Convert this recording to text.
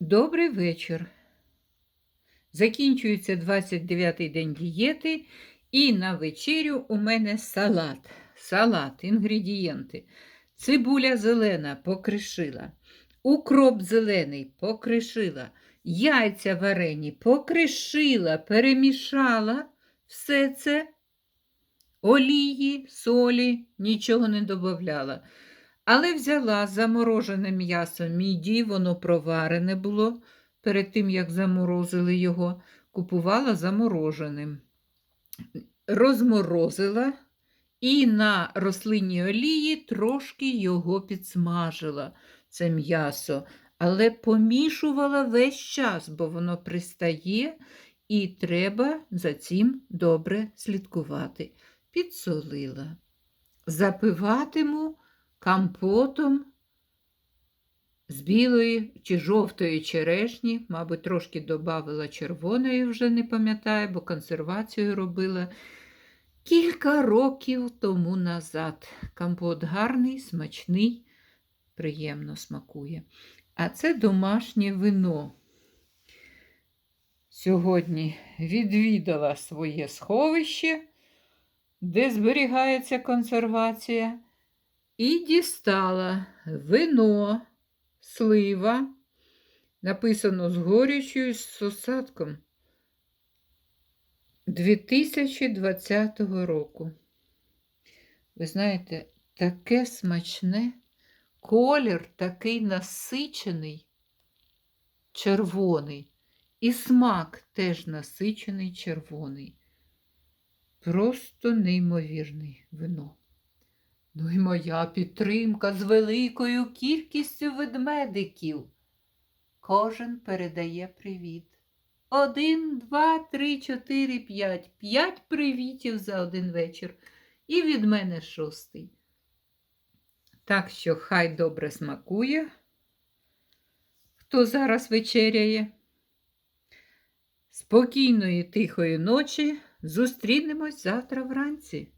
Добрий вечір. Закінчується 29-й день дієти, і на вечерю у мене салат. Салат, інгредієнти. Цибуля зелена покришила, укроп зелений покришила, яйця варені покришила, перемішала все це, олії, солі, нічого не додавала. Але взяла заморожене м'ясо міді, воно проварене було перед тим, як заморозили його, купувала замороженим. Розморозила і на рослинній олії трошки його підсмажила, це м'ясо, але помішувала весь час, бо воно пристає, і треба за цим добре слідкувати. Підсолила. Запиватиму компотом з білої чи жовтої черешні, мабуть, трошки додавала червоної, вже не пам'ятаю, бо консервацію робила кілька років тому назад. Компот гарний, смачний, приємно смакує. А це домашнє вино. Сьогодні відвідала своє сховище, де зберігається консервація. І дістала вино, слива, написано з горічю з осадком 2020 року. Ви знаєте, таке смачне, колір такий насичений, червоний, і смак теж насичений червоний. Просто неймовірний вино. Ну і моя підтримка з великою кількістю ведмедиків. Кожен передає привіт. Один, два, три, чотири, п'ять. П'ять привітів за один вечір. І від мене шостий. Так що хай добре смакує, хто зараз вечеряє. Спокійної тихої ночі. Зустрінемось завтра вранці.